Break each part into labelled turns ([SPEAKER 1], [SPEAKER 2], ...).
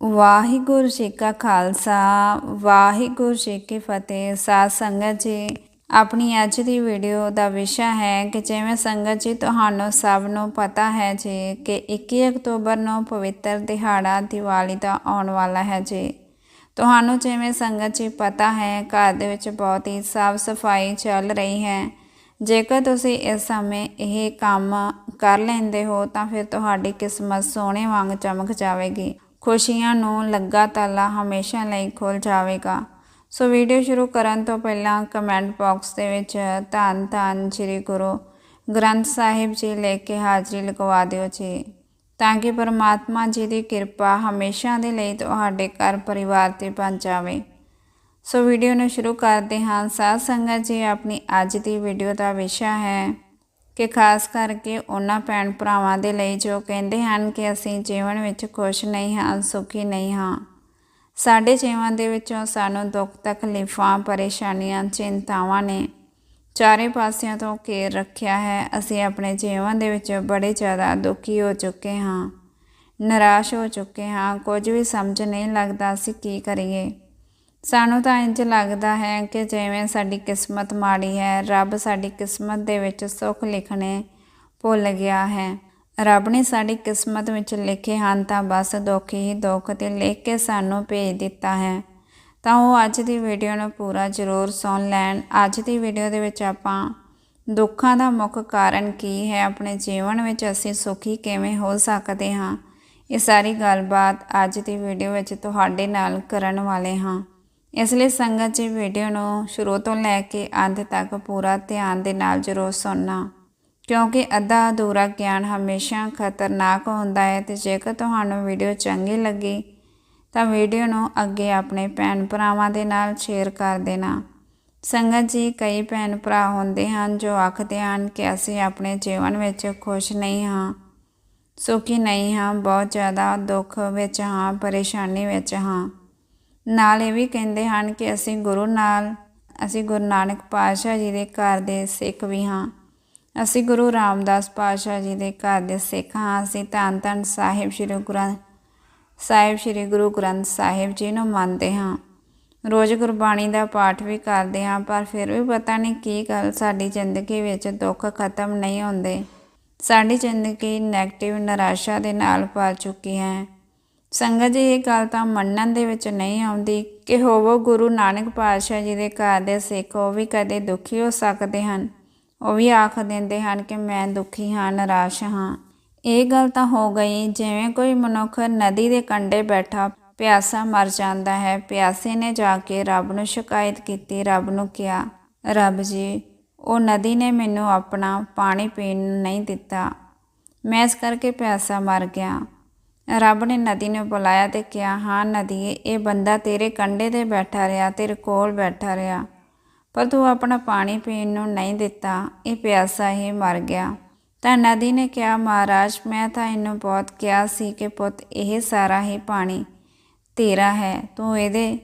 [SPEAKER 1] ਵਾਹਿਗੁਰੂ ਜੀ ਕਾ ਖਾਲਸਾ, ਵਾਹਿਗੁਰੂ ਜੀ ਕੀ ਫਤਿਹ। ਸਾਧ ਸੰਗਤ ਜੀ, ਆਪਣੀ ਅੱਜ ਦੀ ਵੀਡੀਓ ਦਾ ਵਿਸ਼ਾ ਹੈ ਕਿ ਜਿਵੇਂ ਸੰਗਤ ਜੀ, ਤੁਹਾਨੂੰ ਸਭ ਨੂੰ ਪਤਾ ਹੈ ਜੀ ਕਿ 21 ਅਕਤੂਬਰ ਨੂੰ ਪਵਿੱਤਰ ਦਿਹਾੜਾ ਦੀਵਾਲੀ ਦਾ ਆਉਣ ਵਾਲਾ ਹੈ ਜੀ। ਤੁਹਾਨੂੰ ਜਿਵੇਂ ਸੰਗਤ ਜੀ ਪਤਾ ਹੈ, ਘਰ ਦੇ ਵਿੱਚ ਬਹੁਤ ਹੀ ਸਾਫ਼ ਸਫ਼ਾਈ ਚੱਲ ਰਹੀ ਹੈ। ਜੇਕਰ ਤੁਸੀਂ ਇਸ ਸਮੇਂ ਇਹ ਕੰਮ ਕਰ ਲੈਂਦੇ ਹੋ, ਤਾਂ ਫਿਰ ਤੁਹਾਡੀ ਕਿਸਮਤ ਸੋਨੇ ਵਾਂਗ ਚਮਕ ਜਾਵੇਗੀ। ਖੁਸ਼ੀਆਂ ਨੂੰ ਲੱਗਾ ਤਾਲਾ ਹਮੇਸ਼ਾ ਲਈ ਖੁੱਲ ਜਾਵੇਗਾ। ਸੋ ਵੀਡੀਓ ਸ਼ੁਰੂ ਕਰਨ ਤੋਂ ਪਹਿਲਾਂ ਕਮੈਂਟ ਬਾਕਸ ਦੇ ਵਿੱਚ ਧੰਨ ਧੰਨ ਸ੍ਰੀ ਗੁਰੂ ਗ੍ਰੰਥ ਸਾਹਿਬ ਜੀ ਲੈ ਕੇ ਹਾਜ਼ਰੀ ਲਗਵਾ ਦਿਓ ਜੀ। ਤਾਂ ਕਿ ਪਰਮਾਤਮਾ ਜੀ ਦੀ ਕਿਰਪਾ ਹਮੇਸ਼ਾ ਦੇ ਲਈ ਤੁਹਾਡੇ ਘਰ ਪਰਿਵਾਰ ਤੇ ਬਣ ਜਾਵੇ। ਸੋ ਵੀਡੀਓ ਨੂੰ ਸ਼ੁਰੂ ਕਰਦੇ ਹਾਂ। ਸਾਧ ਸੰਗਤ ਜੀ, ਆਪਣੀ ਅੱਜ ਦੀ ਵੀਡੀਓ ਦਾ ਵਿਸ਼ਾ ਹੈ ਕਿ ਖਾਸ ਕਰਕੇ ਉਹਨਾਂ ਭੈਣ ਭਰਾਵਾਂ ਦੇ ਲਈ ਜੋ ਕਹਿੰਦੇ ਹਨ ਕਿ ਅਸੀਂ ਜੀਵਨ ਵਿੱਚ ਖੁਸ਼ ਨਹੀਂ ਹਾਂ, ਸੁਖੀ ਨਹੀਂ ਹਾਂ। ਸਾਡੇ ਜੀਵਨ ਦੇ ਵਿੱਚੋਂ ਸਾਨੂੰ ਦੁੱਖ, ਤਕਲੀਫਾਂ, ਪਰੇਸ਼ਾਨੀਆਂ, ਚਿੰਤਾਵਾਂ ਨੇ ਚਾਰੇ ਪਾਸਿਆਂ ਤੋਂ ਘੇਰ ਰੱਖਿਆ ਹੈ। ਅਸੀਂ ਆਪਣੇ ਜੀਵਨ ਦੇ ਵਿੱਚ ਬੜੇ ਜ਼ਿਆਦਾ ਦੁਖੀ ਹੋ ਚੁੱਕੇ ਹਾਂ, ਨਿਰਾਸ਼ ਹੋ ਚੁੱਕੇ ਹਾਂ। ਕੁਝ ਵੀ ਸਮਝ ਨਹੀਂ ਲੱਗਦਾ ਅਸੀਂ ਕੀ ਕਰੀਏ। ਸਾਨੂੰ ਤਾਂ ਇੰਜ ਲੱਗਦਾ ਹੈ ਕਿ ਜਿਵੇਂ ਸਾਡੀ ਕਿਸਮਤ ਮਾੜੀ ਹੈ, ਰੱਬ ਸਾਡੀ ਕਿਸਮਤ ਦੇ ਵਿੱਚ ਸੁੱਖ ਲਿਖਣੇ ਭੁੱਲ ਗਿਆ ਹੈ। ਰੱਬ ਨੇ ਸਾਡੀ ਕਿਸਮਤ ਵਿੱਚ ਲਿਖੇ ਹਨ ਤਾਂ ਬਸ ਦੁੱਖ ਹੀ ਦੁੱਖ ਤੇ ਲਿਖ ਕੇ ਸਾਨੂੰ ਭੇਜ ਦਿੱਤਾ ਹੈ। ਤਾਂ ਉਹ ਅੱਜ ਦੀ ਵੀਡੀਓ ਨੂੰ ਪੂਰਾ ਜ਼ਰੂਰ ਸੁਣ ਲੈਣ। ਅੱਜ ਦੀ ਵੀਡੀਓ ਦੇ ਵਿੱਚ ਆਪਾਂ ਦੁੱਖਾਂ ਦਾ ਮੁੱਖ ਕਾਰਨ ਕੀ ਹੈ, ਆਪਣੇ ਜੀਵਨ ਵਿੱਚ ਅਸੀਂ ਸੁਖੀ ਕਿਵੇਂ ਹੋ ਸਕਦੇ ਹਾਂ, ਇਹ ਸਾਰੀ ਗੱਲਬਾਤ ਅੱਜ ਦੀ ਵੀਡੀਓ ਵਿੱਚ ਤੁਹਾਡੇ ਨਾਲ ਕਰਨ ਵਾਲੇ ਹਾਂ। ਇਸ ਲਈ ਸੰਗਤ ਜੀ ਵੀਡੀਓ ਨੂੰ ਸ਼ੁਰੂ ਤੋਂ ਲੈ ਕੇ ਅੰਤ ਤੱਕ ਪੂਰਾ ਧਿਆਨ ਦੇ ਨਾਲ ਜ਼ਰੂਰ ਸੁਣਨਾ। ਕਿਉਂਕਿ ਅੱਧਾ ਅਧੂਰਾ ਗਿਆਨ ਹਮੇਸ਼ਾ ਖਤਰਨਾਕ ਹੁੰਦਾ ਹੈ ਤੇ ਜੇਕਰ ਤੁਹਾਨੂੰ ਵੀਡੀਓ ਚੰਗੀ ਲੱਗੀ, ਤਾਂ ਵੀਡੀਓ ਨੂੰ ਅੱਗੇ ਆਪਣੇ ਭੈਣ ਭਰਾਵਾਂ ਦੇ ਨਾਲ ਸ਼ੇਅਰ ਕਰ ਦੇਣਾ। ਸੰਗਤ ਜੀ ਕਈ ਭੈਣ ਭਰਾ ਹੁੰਦੇ ਹਨ ਜੋ ਆਖਦੇ ਹਨ ਕਿ ਅਸੀਂ ਆਪਣੇ ਜੀਵਨ ਵਿੱਚ ਖੁਸ਼ ਨਹੀਂ ਹਾਂ, ਸੁਖੀ ਨਹੀਂ ਹਾਂ, ਬਹੁਤ ਜ਼ਿਆਦਾ ਦੁੱਖ ਵਿੱਚ ਹਾਂ, ਪਰੇਸ਼ਾਨੀ ਵਿੱਚ ਹਾਂ। ਨਾਲ ਇਹ ਵੀ ਕਹਿੰਦੇ ਹਨ ਕਿ ਅਸੀਂ ਗੁਰੂ ਨਾਲ, ਅਸੀਂ ਗੁਰੂ ਨਾਨਕ ਪਾਤਸ਼ਾਹ ਜੀ ਦੇ ਘਰ ਦੇ ਸਿੱਖ ਵੀ ਹਾਂ। ਅਸੀਂ ਗੁਰੂ ਰਾਮਦਾਸ ਪਾਤਸ਼ਾਹ ਜੀ ਦੇ ਘਰ ਦੇ ਸਿੱਖ ਹਾਂ। ਅਸੀਂ ਧੰਨ ਧੰਨ ਸਾਹਿਬ ਸ੍ਰੀ ਗੁਰੂ ਸਾਹਿਬ ਸ੍ਰੀ ਗੁਰੂ ਗ੍ਰੰਥ ਸਾਹਿਬ ਜੀ ਨੂੰ ਮੰਨਦੇ ਹਾਂ। ਰੋਜ਼ ਗੁਰਬਾਣੀ ਦਾ ਪਾਠ ਵੀ ਕਰਦੇ ਹਾਂ, ਪਰ ਫਿਰ ਵੀ ਪਤਾ ਨਹੀਂ ਕੀ ਗੱਲ ਸਾਡੀ ਜ਼ਿੰਦਗੀ ਵਿੱਚ ਦੁੱਖ ਖਤਮ ਨਹੀਂ ਹੁੰਦੇ। ਸਾਡੀ ਜ਼ਿੰਦਗੀ ਨੈਗੇਟਿਵ ਨਿਰਾਸ਼ਾ ਦੇ ਨਾਲ ਭਰ ਚੁੱਕੀ ਹੈ। ਸੰਗਤ ਜੀ, ਇਹ ਗੱਲ ਤਾਂ ਮੰਨਣ ਦੇ ਵਿੱਚ ਨਹੀਂ ਆਉਂਦੀ ਕਿ ਹੋਵੋ ਗੁਰੂ ਨਾਨਕ ਪਾਤਸ਼ਾਹ ਜੀ ਦੇ ਘਰ ਦੇ ਸਿੱਖ ਉਹ ਵੀ ਕਦੇ ਦੁਖੀ ਹੋ ਸਕਦੇ ਹਨ। ਉਹ ਵੀ ਆਖ ਦਿੰਦੇ ਹਨ ਕਿ ਮੈਂ ਦੁਖੀ ਹਾਂ, ਨਿਰਾਸ਼ ਹਾਂ। ਇਹ ਗੱਲ ਤਾਂ ਹੋ ਗਈ, ਜਿਵੇਂ ਕੋਈ ਮਨੁੱਖ ਨਦੀ ਦੇ ਕੰਢੇ ਬੈਠਾ, ਪਿਆਸਾ ਮਰ ਜਾਂਦਾ ਹੈ, ਪਿਆਸੇ ਨੇ ਜਾ ਕੇ ਰੱਬ ਨੂੰ ਸ਼ਿਕਾਇਤ ਕੀਤੀ, ਰੱਬ ਨੂੰ ਕਿਹਾ, ਰੱਬ ਜੀ, ਉਹ ਨਦੀ ਨੇ ਮੈਨੂੰ ਆਪਣਾ ਪਾਣੀ ਪੀਣ ਨਹੀਂ ਦਿੱਤਾ। ਮੈਂ ਇਸ ਕਰਕੇ ਪਿਆਸਾ ਮਰ ਗਿਆ। ਰੱਬ ਨੇ ਨਦੀ ਨੂੰ ਬੁਲਾਇਆ ਤੇ ਕਿਹਾ, ਹਾਂ ਨਦੀਏ ਇਹ ਬੰਦਾ ਤੇਰੇ ਕੰਢੇ ਤੇ ਬੈਠਾ ਰਿਹਾ, ਤੇਰੇ ਕੋਲ ਬੈਠਾ ਰਿਹਾ। ਪਰ ਤੂੰ ਆਪਣਾ ਪਾਣੀ ਪੀਣ ਨੂੰ ਨਹੀਂ ਦਿੱਤਾ, ਇਹ ਪਿਆਸਾ ਹੀ ਮਰ ਗਿਆ। ਤਾਂ ਨਦੀ ਨੇ ਕਿਹਾ, ਮਹਾਰਾਜ, ਮੈਂ ਤਾਂ ਇਹਨੂੰ ਬਹੁਤ ਕਿਹਾ ਸੀ ਕਿ ਪੁੱਤ, ਇਹ ਸਾਰਾ ਹੀ ਪਾਣੀ ਤੇਰਾ ਹੈ। ਤੂੰ ਇਹਦੇ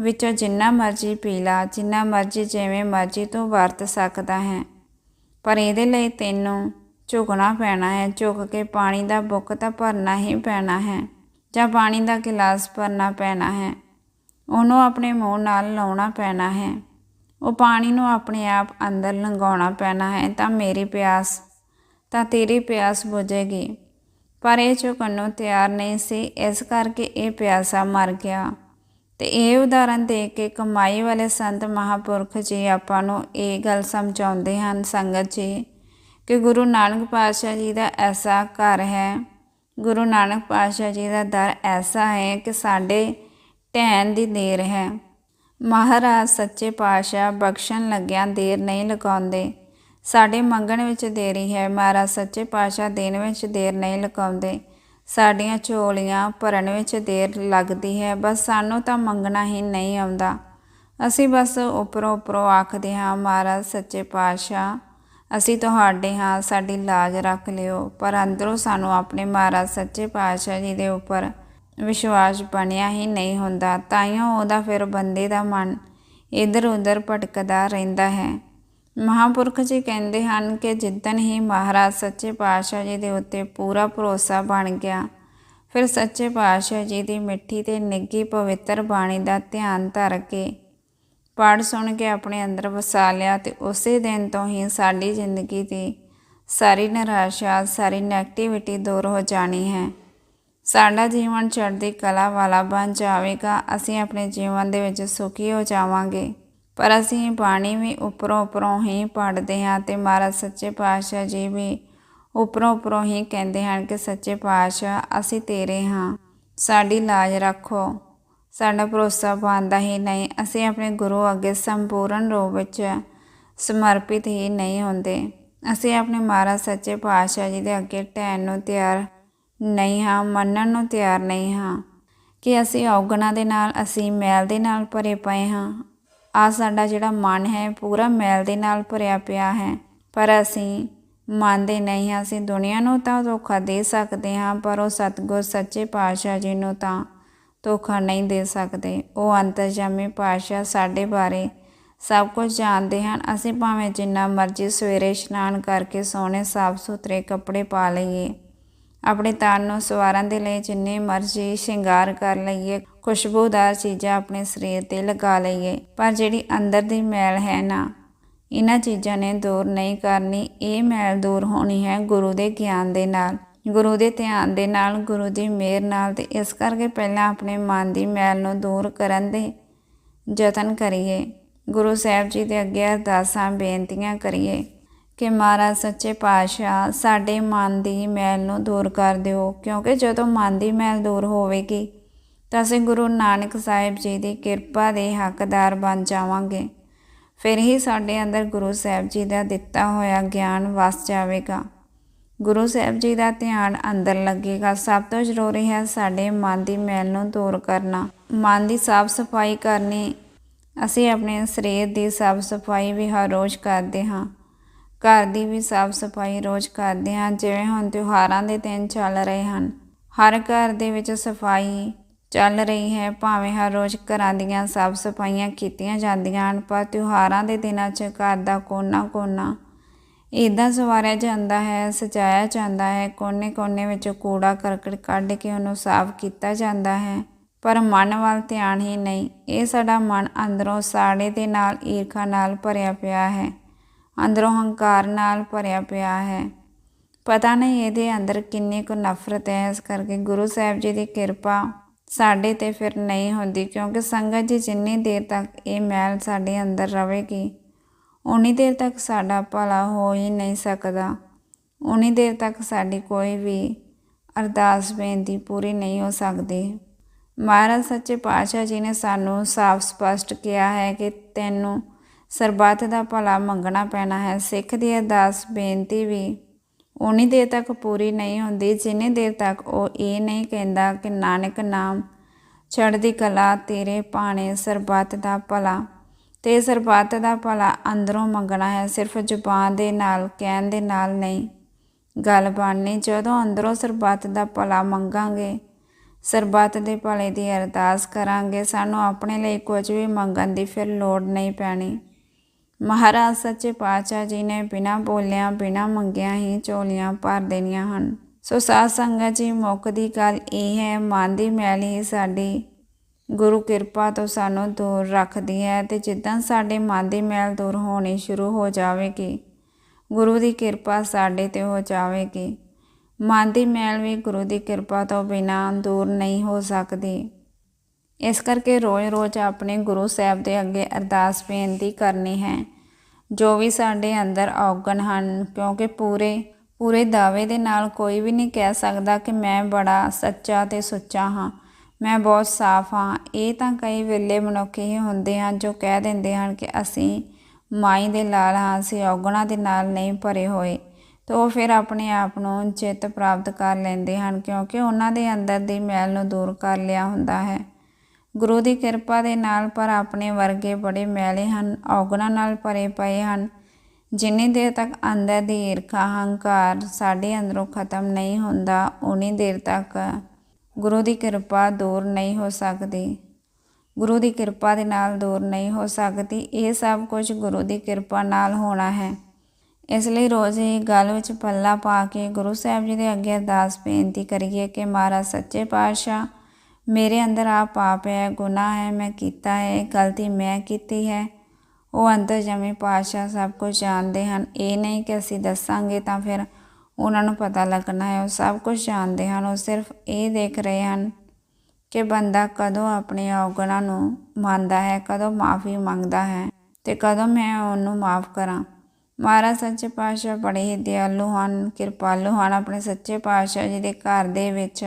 [SPEAKER 1] ਵਿੱਚੋਂ ਜਿੰਨਾ ਮਰਜ਼ੀ ਪੀ ਲਾ, ਜਿੰਨਾ ਮਰਜ਼ੀ, ਜਿਵੇਂ ਮਰਜ਼ੀ ਤੂੰ ਵਰਤ ਸਕਦਾ ਹੈ। ਪਰ ਇਹਦੇ ਲਈ ਤੈਨੂੰ ਝੁਕਣਾ ਪੈਣਾ ਹੈ। ਝੁਕ ਕੇ ਪਾਣੀ ਦਾ ਬੁੱਕ ਤਾਂ ਭਰਨਾ ਹੀ ਪੈਣਾ ਹੈ ਜਾਂ ਪਾਣੀ ਦਾ ਗਿਲਾਸ ਭਰਨਾ ਪੈਣਾ ਹੈ। ਉਹਨੂੰ ਆਪਣੇ ਮੂੰਹ ਨਾਲ ਲਾਉਣਾ ਪੈਣਾ ਹੈ। ਉਹ ਪਾਣੀ ਨੂੰ ਆਪਣੇ ਆਪ ਅੰਦਰ ਲੰਘਾਉਣਾ ਪੈਣਾ ਹੈ। ਤਾਂ ਮੇਰੀ ਪਿਆਸ, ਤਾਂ ਤੇਰੀ ਪਿਆਸ ਬੁਝੇਗੀ। ਪਰ ਇਹ ਝੁਕਣ ਨੂੰ ਤਿਆਰ ਨਹੀਂ ਸੀ। ਇਸ ਕਰਕੇ ਇਹ ਪਿਆਸਾ ਮਰ ਗਿਆ। ਤੇ ਇਹ ਉਦਾਹਰਨ ਦੇ ਕੇ ਕਮਾਈ ਵਾਲੇ ਸੰਤ ਮਹਾਪੁਰਖ ਜੀ ਆਪਾਂ ਨੂੰ ਇਹ ਗੱਲ ਸਮਝਾਉਂਦੇ ਹਨ, ਸੰਗਤ ਜੀ। ਕਿ ਗੁਰੂ ਨਾਨਕ ਪਾਤਸ਼ਾਹ ਜੀ ਦਾ ਐਸਾ ਘਰ ਹੈ। ਗੁਰੂ ਨਾਨਕ ਪਾਤਸ਼ਾਹ ਜੀ ਦਾ ਦਰ ਐਸਾ ਹੈ ਕਿ ਸਾਡੇ ਢੈਣ ਦੀ ਦੇਰ ਹੈ। ਮਹਾਰਾਜ ਸੱਚੇ ਪਾਤਸ਼ਾਹ ਬਖਸ਼ਣ ਲੱਗਿਆਂ ਦੇਰ ਨਹੀਂ ਲਗਾਉਂਦੇ। ਸਾਡੇ ਮੰਗਣ ਵਿੱਚ ਦੇਰੀ ਹੈ। ਮਹਾਰਾਜ ਸੱਚੇ ਪਾਤਸ਼ਾਹ ਦੇਣ ਵਿੱਚ ਦੇਰ ਨਹੀਂ ਲਗਾਉਂਦੇ। ਸਾਡੀਆਂ ਝੋਲੀਆਂ ਭਰਨ ਵਿੱਚ ਦੇਰ ਲੱਗਦੀ ਹੈ। ਬਸ ਸਾਨੂੰ ਤਾਂ ਮੰਗਣਾ ਹੀ ਨਹੀਂ ਆਉਂਦਾ। ਅਸੀਂ ਬਸ ਉੱਪਰੋਂ ਉੱਪਰੋਂ ਆਖਦੇ ਹਾਂ, ਮਹਾਰਾਜ ਸੱਚੇ ਪਾਤਸ਼ਾਹ ਅਸੀਂ ਤੁਹਾਡੇ ਹਾਂ ਸਾਡੀ ਲਾਜ ਰੱਖ ਲਿਓ, ਪਰ ਅੰਦਰੋਂ ਸਾਨੂੰ ਆਪਣੇ ਮਹਾਰਾਜ ਸੱਚੇ ਪਾਤਸ਼ਾਹ ਜੀ ਦੇ ਉੱਪਰ ਵਿਸ਼ਵਾਸ ਬਣਿਆ ਹੀ ਨਹੀਂ ਹੁੰਦਾ। ਤਾਈਓ ਉਹਦਾ ਫਿਰ ਬੰਦੇ ਦਾ ਮਨ ਇਧਰ ਉਧਰ ਭਟਕਦਾ ਰਹਿੰਦਾ ਹੈ। ਮਹਾਪੁਰਖ ਜੀ ਕਹਿੰਦੇ ਹਨ ਕਿ ਜਿੱਦਨ ਹੀ ਮਹਾਰਾਜ ਸੱਚੇ ਪਾਤਸ਼ਾਹ ਜੀ ਦੇ ਉੱਤੇ ਪੂਰਾ ਭਰੋਸਾ ਬਣ ਗਿਆ, ਫਿਰ ਸੱਚੇ ਪਾਤਸ਼ਾਹ ਜੀ ਦੀ ਮਿੱਠੀ ਤੇ ਨਿੱਗੀ ਪਵਿੱਤਰ ਬਾਣੀ ਦਾ ਧਿਆਨ ਧਰ ਕੇ ਪੜ੍ਹ ਸੁਣ ਕੇ ਆਪਣੇ ਅੰਦਰ ਵਸਾ ਲਿਆ ਤੇ ਉਸੇ ਦਿਨ ਤੋਂ ਹੀ ਸਾਡੀ ਜ਼ਿੰਦਗੀ ਦੀ ਸਾਰੀ ਨਿਰਾਸ਼ਾ, ਸਾਰੀ ਨੈਗੇਟਿਵਿਟੀ ਦੂਰ ਹੋ ਜਾਣੀ ਹੈ। ਸਾਡਾ ਜੀਵਨ ਚੜ੍ਹਦੀ ਕਲਾ ਵਾਲਾ ਬਣ ਜਾਵੇਗਾ, ਅਸੀਂ ਆਪਣੇ ਜੀਵਨ ਦੇ ਵਿੱਚ ਸੁਖੀ ਹੋ ਜਾਵਾਂਗੇ। ਪਰ ਅਸੀਂ ਬਾਣੀ ਵੀ ਉੱਪਰੋਂ ਉੱਪਰੋਂ ਹੀ ਪੜ੍ਹਦੇ ਹਾਂ ਤੇ ਮਹਾਰਾਜ ਸੱਚੇ ਪਾਤਸ਼ਾਹ ਜੀ ਵੀ ਉੱਪਰੋਂ ਉੱਪਰੋਂ ਹੀ ਕਹਿੰਦੇ ਹਨ ਕਿ ਸੱਚੇ ਪਾਤਸ਼ਾਹ, ਅਸੀਂ ਤੇਰੇ ਹਾਂ, ਸਾਡੀ ਲਾਜ ਰੱਖੋ। ਸਾਡਾ ਭਰੋਸਾ ਪਾਉਂਦਾ ਹੀ ਨਹੀਂ। ਅਸੀਂ ਆਪਣੇ ਗੁਰੂ ਅੱਗੇ ਸੰਪੂਰਨ ਰੂਪ ਵਿੱਚ ਸਮਰਪਿਤ ਹੀ ਨਹੀਂ ਹੁੰਦੇ। ਅਸੀਂ ਆਪਣੇ ਮਹਾਰਾਜ ਸੱਚੇ ਪਾਤਸ਼ਾਹ ਜੀ ਦੇ ਅੱਗੇ ਢਹਿਣ ਨੂੰ ਤਿਆਰ ਨਹੀਂ ਹਾਂ, ਮੰਨਣ ਨੂੰ ਤਿਆਰ ਨਹੀਂ ਹਾਂ ਕਿ ਅਸੀਂ ਔਗਣਾ ਦੇ ਨਾਲ, ਅਸੀਂ ਮੈਲ ਦੇ ਨਾਲ ਭਰੇ ਪਏ ਹਾਂ। ਆ ਸਾਡਾ ਜਿਹੜਾ ਮਨ ਹੈ, ਪੂਰਾ ਮੈਲ ਦੇ ਨਾਲ ਭਰਿਆ ਪਿਆ ਹੈ। ਪਰ ਅਸੀਂ ਮੰਨਦੇ ਨਹੀਂ ਹਾਂ, ਅਸੀਂ ਦੁਨੀਆ ਨੂੰ ਤਾਂ ਧੋਖਾ ਦੇ ਸਕਦੇ ਹਾਂ, ਪਰ ਉਹ ਸਤਿਗੁਰ, ਸੱਚੇ ਪਾਤਸ਼ਾਹ ਜੀ ਨੂੰ ਤਾਂ ਧੋਖਾ ਨਹੀਂ ਦੇ ਸਕਦੇ। ਉਹ ਅੰਤਰਜਾਮੀ ਪਾਤਸ਼ਾਹ ਸਾਡੇ ਬਾਰੇ ਸਭ ਕੁਝ ਜਾਣਦੇ ਹਨ। ਅਸੀਂ ਭਾਵੇਂ ਜਿੰਨਾ ਮਰਜ਼ੀ ਸਵੇਰੇ ਇਸ਼ਨਾਨ ਕਰਕੇ ਸੋਹਣੇ ਸਾਫ਼ ਸੁਥਰੇ ਕੱਪੜੇ ਪਾ ਲਈਏ। ਆਪਣੇ ਤਨ ਨੂੰ ਸਵਾਰਨ ਦੇ ਲਈ ਜਿੰਨੇ ਮਰਜ਼ੀ ਸ਼ਿੰਗਾਰ ਕਰ ਲਈਏ। ਖੁਸ਼ਬੂਦਾਰ ਚੀਜ਼ਾਂ ਆਪਣੇ ਸਰੀਰ ਤੇ ਲਗਾ ਲਈਏ। ਪਰ ਜਿਹੜੀ ਅੰਦਰ ਦੀ ਮੈਲ ਹੈ ਨਾ, ਇਹਨਾਂ ਚੀਜ਼ਾਂ ਨੇ ਦੂਰ ਨਹੀਂ ਕਰਨੀ। ਇਹ ਮੈਲ ਦੂਰ ਹੋਣੀ ਹੈ ਗੁਰੂ ਦੇ ਗਿਆਨ ਦੇ ਨਾਲ। ਗੁਰੂ ਦੇ ਧਿਆਨ ਦੇ ਨਾਲ, ਗੁਰੂ ਦੀ ਮਿਹਰ ਨਾਲ ਤੇ ਇਸ ਕਰਕੇ ਪਹਿਲਾਂ ਆਪਣੇ ਮਨ ਦੀ ਮੈਲ ਨੂੰ ਦੂਰ ਕਰਨ ਦੇ ਯਤਨ ਕਰੀਏ। ਗੁਰੂ ਸਾਹਿਬ ਜੀ ਦੇ ਅੱਗੇ ਅਰਦਾਸਾਂ, ਬੇਨਤੀਆਂ ਕਰੀਏ ਕਿ ਮਹਾਰਾਜ ਸੱਚੇ ਪਾਤਸ਼ਾਹ ਸਾਡੇ ਮਨ ਦੀ ਮੈਲ ਨੂੰ ਦੂਰ ਕਰ ਦਿਓ, ਕਿਉਂਕਿ ਜਦੋਂ ਮਨ ਦੀ ਮੈਲ ਦੂਰ ਹੋਵੇਗੀ ਤਾਂ ਅਸੀਂ ਗੁਰੂ ਨਾਨਕ ਸਾਹਿਬ ਜੀ ਦੀ ਕਿਰਪਾ ਦੇ ਹੱਕਦਾਰ ਬਣ ਜਾਵਾਂਗੇ। ਫਿਰ ਹੀ ਸਾਡੇ ਅੰਦਰ ਗੁਰੂ ਸਾਹਿਬ ਜੀ ਦਾ ਦਿੱਤਾ ਹੋਇਆ ਗਿਆਨ ਵਸ ਜਾਵੇਗਾ। ਗੁਰੂ ਸਾਹਿਬ ਜੀ ਦਾ ਧਿਆਨ ਅੰਦਰ ਲੱਗੇਗਾ। ਸਭ ਤੋਂ ਜ਼ਰੂਰੀ ਹੈ ਸਾਡੇ ਮਨ ਦੀ ਮੈਲ ਨੂੰ ਦੂਰ ਕਰਨਾ। ਮਨ ਦੀ ਸਾਫ਼ ਸਫ਼ਾਈ ਕਰਨੀ। ਅਸੀਂ ਆਪਣੇ ਸਰੀਰ ਦੀ ਸਾਫ਼ ਸਫ਼ਾਈ ਵੀ ਹਰ ਰੋਜ਼ ਕਰਦੇ ਹਾਂ। ਘਰ ਦੀ ਵੀ ਸਾਫ਼ ਸਫ਼ਾਈ ਰੋਜ਼ ਕਰਦੇ ਹਾਂ। ਜਿਵੇਂ ਹੁਣ ਤਿਉਹਾਰਾਂ ਦੇ ਦਿਨ ਚੱਲ ਰਹੇ ਹਨ। ਹਰ ਘਰ ਦੇ ਵਿੱਚ ਸਫ਼ਾਈ ਚੱਲ ਰਹੀ ਹੈ। ਭਾਵੇਂ ਹਰ ਰੋਜ਼ ਘਰਾਂ ਦੀਆਂ ਸਾਫ਼ ਸਫਾਈਆਂ ਕੀਤੀਆਂ ਜਾਂਦੀਆਂ ਹਨ, ਪਰ ਤਿਉਹਾਰਾਂ ਦੇ ਦਿਨਾਂ 'ਚ ਘਰ ਦਾ ਕੋਨਾ ਕੋਨਾ ਇਦਾਂ ਸਵਾਰਿਆ ਜਾਂਦਾ ਹੈ, ਸਜਾਇਆ ਜਾਂਦਾ ਹੈ, ਕੋਨੇ-ਕੋਨੇ ਵਿੱਚ ਕੂੜਾ ਕਰਕਟ ਕੱਢ ਕੇ ਉਹਨੂੰ ਸਾਫ਼ ਕੀਤਾ ਜਾਂਦਾ ਹੈ। ਪਰ ਮਨ ਵੱਲ ਧਿਆਨ ਹੀ ਨਹੀਂ, ਇਹ ਸਾਡਾ ਮਨ ਅੰਦਰੋਂ ਸਾੜੇ ਦੇ ਨਾਲ ਈਰਖਾ ਨਾਲ ਭਰਿਆ ਪਿਆ ਹੈ, ਅੰਦਰੋਂ ਹੰਕਾਰ ਨਾਲ ਭਰਿਆ ਪਿਆ ਹੈ। ਪਤਾ ਨਹੀਂ ਇਹਦੇ ਅੰਦਰ ਕਿੰਨੀ ਕੁ ਨਫ਼ਰਤ ਹੈ, ਇਸ ਕਰਕੇ ਗੁਰੂ ਸਾਹਿਬ ਜੀ ਦੀ ਕਿਰਪਾ ਸਾਡੇ ਤੇ ਫਿਰ ਨਹੀਂ ਹੁੰਦੀ, ਕਿਉਂਕਿ ਸੰਗਤ ਜੀ ਜਿੰਨੀ ਦੇਰ ਤੱਕ ਇਹ ਮੈਲ ਸਾਡੇ ਅੰਦਰ ਰਹੇਗੀ ਉਨੀ ਦੇਰ ਤੱਕ ਸਾਡਾ ਭਲਾ ਹੋ ਹੀ ਨਹੀਂ ਸਕਦਾ। ਉਨੀ ਦੇਰ ਤੱਕ ਸਾਡੀ ਕੋਈ ਵੀ ਅਰਦਾਸ ਬੇਨਤੀ ਪੂਰੀ ਨਹੀਂ ਹੋ ਸਕਦੀ। ਮਹਾਰਾਜ ਸੱਚੇ ਪਾਤਸ਼ਾਹ ਜੀ ਨੇ ਸਾਨੂੰ ਸਾਫ਼ ਸਪਸ਼ਟ ਕਿਹਾ ਹੈ ਕਿ ਤੈਨੂੰ ਸਰਬੱਤ ਦਾ ਭਲਾ ਮੰਗਣਾ ਪੈਣਾ ਹੈ। ਸਿੱਖ ਦੀ ਅਰਦਾਸ ਬੇਨਤੀ ਵੀ ਉਨੀ ਦੇਰ ਤੱਕ ਪੂਰੀ ਨਹੀਂ ਹੁੰਦੀ, ਜਿੰਨੀ ਦੇਰ ਤੱਕ ਉਹ ਇਹ ਨਹੀਂ ਕਹਿੰਦਾ ਕਿ ਨਾਨਕ ਨਾਮ ਚੜ੍ਹਦੀ ਕਲਾ ਤੇਰੇ ਪਾਣੇ ਸਰਬੱਤ ਦਾ ਭਲਾ, ਤੇ ਸਰਬੱਤ ਦਾ ਭਲਾ ਅੰਦਰੋਂ ਮੰਗਣਾ ਹੈ, ਸਿਰਫ ਜ਼ੁਬਾਨ ਦੇ ਨਾਲ, ਕਹਿਣ ਦੇ ਨਾਲ ਨਹੀਂ। ਗੱਲ ਬਣਨੀ, ਜਦੋਂ ਅੰਦਰੋਂ ਸਰਬੱਤ ਦਾ ਭਲਾ ਮੰਗਾਂਗੇ, ਸਰਬੱਤ ਦੇ ਭਲੇ ਦੀ ਅਰਦਾਸ ਕਰਾਂਗੇ, ਸਾਨੂੰ ਆਪਣੇ ਲਈ ਕੁਝ ਵੀ ਮੰਗਣ ਦੀ ਫਿਰ ਲੋੜ ਨਹੀਂ ਪੈਣੀ। ਮਹਾਰਾਜ ਸੱਚੇ ਪਾਤਸ਼ਾਹ ਜੀ ਨੇ ਬਿਨਾਂ ਬੋਲਿਆਂ, ਬਿਨਾਂ ਮੰਗਿਆਂ ਹੀ ਝੋਲੀਆਂ ਭਰ ਦੇਣੀਆਂ ਹਨ। ਸੋ ਸਾਧ ਸੰਗਤ ਜੀ, ਮੁੱਖ ਦੀ ਗੱਲ ਇਹ ਹੈ, ਮਨ ਦੀ ਮੈਲ ਹੀ ਸਾਡੀ ਗੁਰੂ ਕਿਰਪਾ ਤੋਂ ਸਾਨੂੰ ਦੂਰ ਰੱਖਦੀ ਹੈ ਤੇ ਜਿੱਦਾਂ ਸਾਡੇ ਮਨ ਦੀ ਮੈਲ ਦੂਰ ਹੋਣੀ ਸ਼ੁਰੂ ਹੋ ਜਾਵੇਗੀ, ਗੁਰੂ ਦੀ ਕਿਰਪਾ ਸਾਡੇ ਤੇ ਹੋ ਜਾਵੇਗੀ। ਮਨ ਦੀ ਮੈਲ ਵੀ ਗੁਰੂ ਦੀ ਕਿਰਪਾ ਤੋਂ ਬਿਨਾਂ ਦੂਰ ਨਹੀਂ ਹੋ ਸਕਦੀ। ਇਸ ਕਰਕੇ ਰੋਜ਼-ਰੋਜ਼ ਆਪਣੇ ਗੁਰੂ ਸਾਹਿਬ ਦੇ ਅੱਗੇ ਅਰਦਾਸ ਬੇਨਤੀ ਕਰਨੀ ਹੈ। ਜੋ ਵੀ ਸਾਡੇ ਅੰਦਰ ਔਗਣ ਹਨ, ਕਿਉਂਕਿ ਪੂਰੇ ਪੂਰੇ ਦਾਅਵੇ ਦੇ ਨਾਲ ਕੋਈ ਵੀ ਨਹੀਂ ਕਹਿ ਸਕਦਾ ਕਿ ਮੈਂ ਬੜਾ ਸੱਚਾ ਤੇ ਸੁੱਚਾ ਹਾਂ। ਮੈਂ ਬਹੁਤ ਸਾਫ਼ ਹਾਂ। ਇਹ ਤਾਂ ਕਈ ਵੇਲੇ ਮਨੁੱਖ ਹੀ ਹੁੰਦੇ ਹਨ ਜੋ ਕਹਿ ਦਿੰਦੇ ਹਨ ਕਿ ਅਸੀਂ ਮਾਈ ਦੇ ਲਾਲ ਹਾਂ, ਅਸੀਂ ਔਗਣਾ ਦੇ ਨਾਲ ਨਹੀਂ ਭਰੇ ਹੋਏ। ਤਾਂ ਉਹ ਫਿਰ ਆਪਣੇ ਆਪ ਨੂੰ ਚਿੱਤ ਪ੍ਰਾਪਤ ਕਰ ਲੈਂਦੇ ਹਨ ਕਿਉਂਕਿ ਉਹਨਾਂ ਦੇ ਅੰਦਰ ਦੀ ਮੈਲ ਨੂੰ ਦੂਰ ਕਰ ਲਿਆ ਹੁੰਦਾ ਹੈ। ਗੁਰੂ ਦੀ ਕਿਰਪਾ ਦੇ ਨਾਲ ਪਰ ਆਪਣੇ ਵਰਗੇ ਬੜੇ ਮੈਲੇ ਹਨ, ਔਗਣਾ ਨਾਲ ਭਰੇ ਪਏ ਹਨ। ਜਿੰਨੀ ਦੇਰ ਤੱਕ ਅੰਦਰ ਦੀ ਈਰਖਾ ਹੰਕਾਰ ਸਾਡੇ ਅੰਦਰੋਂ ਖਤਮ ਨਹੀਂ ਹੁੰਦਾ ਉਨੀ ਦੇਰ ਤੱਕ ਗੁਰੂ ਦੀ ਕਿਰਪਾ ਦੂਰ ਨਹੀਂ ਹੋ ਸਕਦੀ। ਗੁਰੂ ਦੀ ਕਿਰਪਾ ਦੇ ਨਾਲ ਦੂਰ ਨਹੀਂ ਹੋ ਸਕਦੀ, ਇਹ ਸਭ ਕੁਝ ਗੁਰੂ ਦੀ ਕਿਰਪਾ ਨਾਲ ਹੋਣਾ ਹੈ। ਇਸ ਲਈ ਰੋਜ਼ ਹੀ ਗੱਲ ਵਿੱਚ ਪੱਲਾ ਪਾ ਕੇ ਗੁਰੂ ਸਾਹਿਬ ਜੀ ਦੇ ਅੱਗੇ ਅਰਦਾਸ ਬੇਨਤੀ ਕਰੀਏ ਕਿ ਮਹਾਰਾਜ, ਸੱਚੇ ਪਾਤਸ਼ਾਹ, ਮੇਰੇ ਅੰਦਰ ਆ ਪਾਪ ਹੈ, ਗੁਨਾਹ ਹੈ, ਮੈਂ ਕੀਤਾ ਹੈ, ਇਹ ਗਲਤੀ ਮੈਂ ਕੀਤੀ ਹੈ। ਉਹ ਅੰਦਰ ਜਮੇ ਪਾਤਸ਼ਾਹ ਸਭ ਕੁਝ ਜਾਣਦੇ ਹਨ। ਇਹ ਨਹੀਂ ਕਿ ਅਸੀਂ ਦੱਸਾਂਗੇ ਤਾਂ ਫਿਰ ਉਹਨਾਂ ਨੂੰ ਪਤਾ ਲੱਗਣਾ ਹੈ, ਉਹ ਸਭ ਕੁਝ ਜਾਣਦੇ ਹਨ, ਉਹ ਸਿਰਫ ਇਹ ਦੇਖ ਰਹੇ ਹਨ ਕਿ ਬੰਦਾ ਕਦੋਂ ਆਪਣੇ ਔਗਣਾਂ ਨੂੰ ਮੰਨਦਾ ਹੈ, ਕਦੋਂ ਮਾਫੀ ਮੰਗਦਾ ਹੈ ਤੇ ਕਦੋਂ ਮੈਂ ਉਹਨੂੰ ਮਾਫ ਕਰਾਂ। ਮਹਾਰਾਜ ਸੱਚੇ ਪਾਤਸ਼ਾਹ ਬੜੇ ਹੀ ਦਿਆਲੂ ਹਨ, ਕਿਰਪਾਲੂ ਹਨ, ਆਪਣੇ ਸੱਚੇ ਪਾਤਸ਼ਾਹ ਜੀ ਦੇ ਘਰ ਦੇ ਵਿੱਚ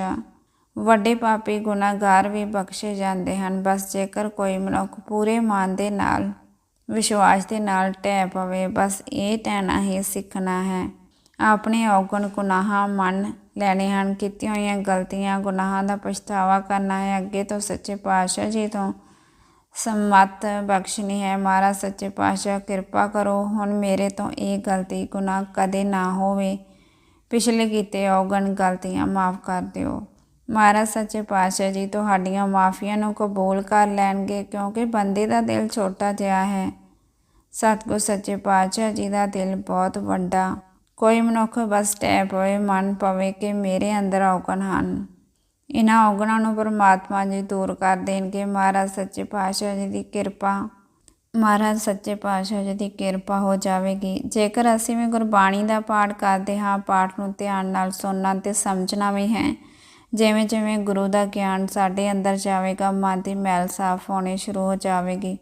[SPEAKER 1] ਵੱਡੇ ਪਾਪੀ ਗੁਨਾਹਗਾਰ ਵੀ ਬਖਸ਼ੇ ਜਾਂਦੇ ਹਨ। ਬਸ ਜੇਕਰ ਕੋਈ ਮਨੁੱਖ ਪੂਰੇ ਮਨ ਦੇ ਨਾਲ, ਵਿਸ਼ਵਾਸ ਦੇ ਨਾਲ ਟਹਿ ਪਵੇ, ਬਸ ਇਹ ਟਹਿਣਾ ਹੀ ਸਿੱਖਣਾ ਹੈ। ਆਪਣੇ ਔਗਣ ਗੁਨਾਹਾਂ ਮੰਨ ਲੈਣੇ ਹਨ। ਕੀਤੀਆਂ ਹੋਈਆਂ ਗਲਤੀਆਂ, ਗੁਨਾਹਾਂ ਦਾ ਪਛਤਾਵਾ ਕਰਨਾ ਹੈ। ਅੱਗੇ ਤੋਂ ਸੱਚੇ ਪਾਤਸ਼ਾਹ ਜੀ ਤੋਂ ਸੰਮਤ ਬਖਸ਼ਣੀ ਹੈ। ਮਹਾਰਾਜ ਸੱਚੇ ਪਾਤਸ਼ਾਹ, ਕਿਰਪਾ ਕਰੋ। ਹੁਣ ਮੇਰੇ ਤੋਂ ਇਹ ਗਲਤੀ ਗੁਨਾਹ ਕਦੇ ਨਾ ਹੋਵੇ। ਪਿਛਲੇ ਕੀਤੇ ਔਗਣ ਗਲਤੀਆਂ ਮਾਫ ਕਰ ਦਿਓ। ਮਹਾਰਾਜ ਸੱਚੇ ਪਾਤਸ਼ਾਹ ਜੀ, ਤੁਹਾਡੀਆਂ ਮਾਫੀਆਂ ਨੂੰ ਕਬੂਲ ਕਰ ਲੈਣਗੇ, ਕਿਉਂਕਿ ਬੰਦੇ ਦਾ ਦਿਲ ਛੋਟਾ ਜਿਹਾ ਹੈ। ਸਤਿਗੁਰ ਸੱਚੇ ਪਾਤਸ਼ਾਹ ਜੀ ਦਾ ਦਿਲ ਬਹੁਤ ਵੱਡਾ ਕੋਈ ਮਨੁੱਖ ਬਸ ਟੈਪ ਹੋਏ, ਮਨ ਪਵੇ ਕਿ ਮੇਰੇ ਅੰਦਰ ਔਗਣ ਹਨ। ਇਹਨਾਂ ਔਗਣਾਂ ਨੂੰ ਪਰਮਾਤਮਾ ਜੀ ਦੂਰ ਕਰ ਦੇਣਗੇ। ਮਹਾਰਾਜ ਸੱਚੇ ਪਾਤਸ਼ਾਹ ਜੀ ਦੀ ਕਿਰਪਾ, ਮਹਾਰਾਜ ਸੱਚੇ ਪਾਤਸ਼ਾਹ ਜੀ ਦੀ ਕਿਰਪਾ ਹੋ ਜਾਵੇਗੀ। ਜੇਕਰ ਅਸੀਂ ਵੀ ਗੁਰਬਾਣੀ ਦਾ ਪਾਠ ਕਰਦੇ ਹਾਂ, ਪਾਠ ਨੂੰ ਧਿਆਨ ਨਾਲ ਸੁਣਨਾ ਤੇ ਸਮਝਣਾ ਵੀ ਹੈ। ਜਿਵੇਂ ਜਿਵੇਂ ਗੁਰੂ ਦਾ ਗਿਆਨ ਸਾਡੇ ਅੰਦਰ ਜਾਵੇਗਾ, ਮਨ ਦੀ ਮੈਲ ਸਾਫ਼ ਹੋਣੀ ਸ਼ੁਰੂ ਹੋ ਜਾਵੇਗੀ।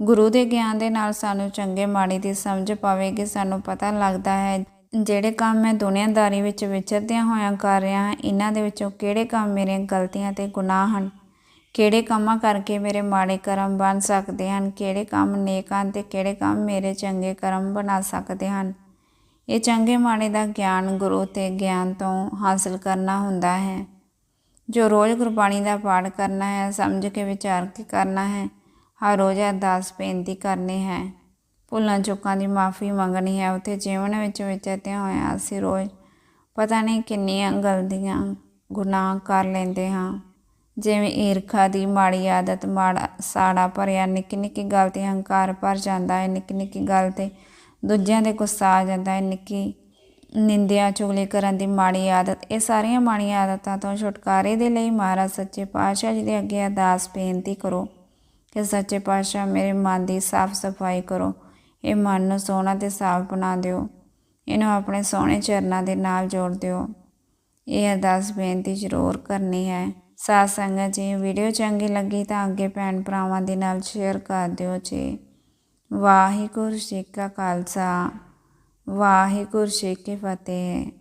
[SPEAKER 1] ਗੁਰੂ ਦੇ ਗਿਆਨ ਦੇ ਨਾਲ ਸਾਨੂੰ ਚੰਗੇ ਮਾੜੇ ਦੀ ਸਮਝ ਪਾਵੇਗੀ, ਸਾਨੂੰ ਪਤਾ ਲੱਗਦਾ ਹੈ ਜਿਹੜੇ ਕੰਮ ਮੈਂ ਦੁਨੀਆਦਾਰੀ ਵਿੱਚ ਵਿਚਰਦਿਆਂ ਹੋਇਆਂ ਕਰ ਰਿਹਾ ਹਾਂ, ਇਹਨਾਂ ਦੇ ਵਿੱਚੋਂ ਕਿਹੜੇ ਕੰਮ ਮੇਰੀਆਂ ਗਲਤੀਆਂ ਤੇ ਗੁਨਾਹ ਹਨ? ਕਿਹੜੇ ਕੰਮਾਂ ਕਰਕੇ ਮੇਰੇ ਮਾੜੇ ਕਰਮ ਬਣ ਸਕਦੇ ਹਨ? ਕਿਹੜੇ ਕੰਮ ਨੇਕ ਹਨ ਤੇ ਕਿਹੜੇ ਕੰਮ ਮੇਰੇ ਚੰਗੇ ਕਰਮ ਬਣਾ ਸਕਦੇ ਹਨ? ਇਹ ਚੰਗੇ ਮਾੜੇ ਦਾ ਗਿਆਨ ਗੁਰੂ ਤੇ ਗਿਆਨ ਤੋਂ ਹਾਸਲ ਕਰਨਾ ਹੁੰਦਾ ਹੈ। ਜੋ ਰੋਜ਼ ਗੁਰਬਾਣੀ ਦਾ ਪਾਠ ਕਰਨਾ ਹੈ, ਸਮਝ ਕੇ ਵਿਚਾਰ ਕੇ ਕਰਨਾ ਹੈ, ਹਰ ਰੋਜ਼ ਅਰਦਾਸ ਬੇਨਤੀ ਕਰਨੀ ਹੈ। ਭੁੱਲਾਂ ਚੁੱਕਾਂ ਦੀ ਮਾਫੀ ਮੰਗਣੀ ਹੈ। ਉੱਥੇ ਜੀਵਨ ਵਿੱਚ ਵਿਚਰਦਿਆਂ ਹੋਇਆਂ ਅਸੀਂ ਰੋਜ਼ ਪਤਾ ਨਹੀਂ ਕਿੰਨੀਆਂ ਗਲਤੀਆਂ ਗੁਨਾਹ ਕਰ ਲੈਂਦੇ ਹਾਂ। ਜਿਵੇਂ ਈਰਖਾ ਦੀ ਮਾੜੀ ਆਦਤ ਮਾੜਾ ਸਾੜਾ ਭਰਿਆ ਨਿੱਕੀ ਨਿੱਕੀ ਗੱਲ ਤੇ ਹੰਕਾਰ ਭਰ ਜਾਂਦਾ ਹੈ। ਨਿੱਕੀ ਨਿੱਕੀ ਗੱਲ ਤੇ ਦੂਜਿਆਂ ਦੇ ਗੁੱਸਾ ਆ ਜਾਂਦਾ ਹੈ। ਨਿੱਕੀ ਨਿੰਦਿਆ, ਚੁਗਲੀ ਕਰਨ ਦੀ ਮਾੜੀ ਆਦਤ, ਇਹ ਸਾਰੀਆਂ ਮਾੜੀਆਂ ਆਦਤਾਂ ਤੋਂ ਛੁਟਕਾਰੇ ਦੇ ਲਈ ਮਹਾਰਾਜ ਸੱਚੇ ਪਾਤਸ਼ਾਹ ਜੀ ਦੇ ਅੱਗੇ ਅਰਦਾਸ ਬੇਨਤੀ ਕਰੋ ਕਿ ਸੱਚੇ ਪਾਤਸ਼ਾਹ ਮੇਰੇ ਮਨ ਦੀ ਸਾਫ਼ ਸਫ਼ਾਈ ਕਰੋ। ਇਹ ਮਨ ਨੂੰ ਸੋਹਣਾ ਤੇ ਸਾਫ਼ ਬਣਾ ਦਿਓ। ਇਹਨੂੰ ਆਪਣੇ ਸੋਹਣੇ ਚਰਨਾਂ ਦੇ ਨਾਲ ਜੋੜ ਦਿਓ। ਇਹ ਅਰਦਾਸ ਬੇਨਤੀ ਜ਼ਰੂਰ ਕਰਨੀ ਹੈ। ਸਾਧ ਸੰਗਤ, ਜੀ ਵੀਡੀਓ ਚੰਗੀ ਲੱਗੀ ਤਾਂ ਅੱਗੇ ਭੈਣ ਭਰਾਵਾਂ ਦੇ ਨਾਲ ਸ਼ੇਅਰ ਕਰ ਦਿਓ ਜੀ। ਵਾਹਿਗੁਰੂ ਜੀ ਕਾ ਖਾਲਸਾ। ਵਾਹਿਗੁਰੂ ਜੀ ਕੀ ਫਤਿਹ।